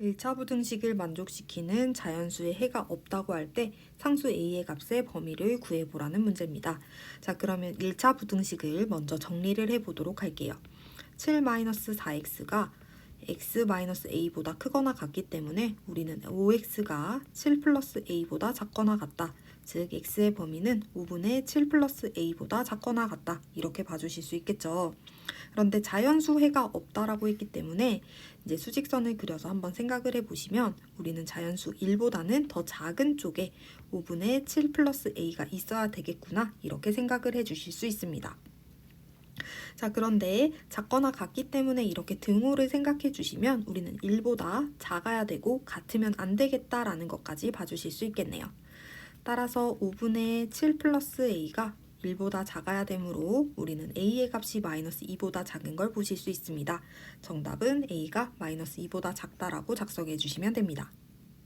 1차 부등식을 만족시키는 자연수의 해가 없다고 할 때 상수 a의 값의 범위를 구해보라는 문제입니다. 자, 그러면 1차 부등식을 먼저 정리를 해보도록 할게요. 7-4x가 x-a보다 크거나 같기 때문에 우리는 5x가 7 플러스 a보다 작거나 같다. 즉 x의 범위는 5분의 7 플러스 a보다 작거나 같다. 이렇게 봐주실 수 있겠죠. 그런데 자연수 해가 없다라고 했기 때문에 이제 수직선을 그려서 한번 생각을 해보시면 우리는 자연수 1보다는 더 작은 쪽에 5분의 7 플러스 a가 있어야 되겠구나 이렇게 생각을 해주실 수 있습니다. 자 그런데 작거나 같기 때문에 이렇게 등호를 생각해 주시면 우리는 1보다 작아야 되고 같으면 안 되겠다라는 것까지 봐주실 수 있겠네요. 따라서 5분의 7 플러스 a가 1보다 작아야 되므로 우리는 a의 값이 마이너스 2보다 작은 걸 보실 수 있습니다. 정답은 a가 마이너스 2보다 작다라고 작성해 주시면 됩니다.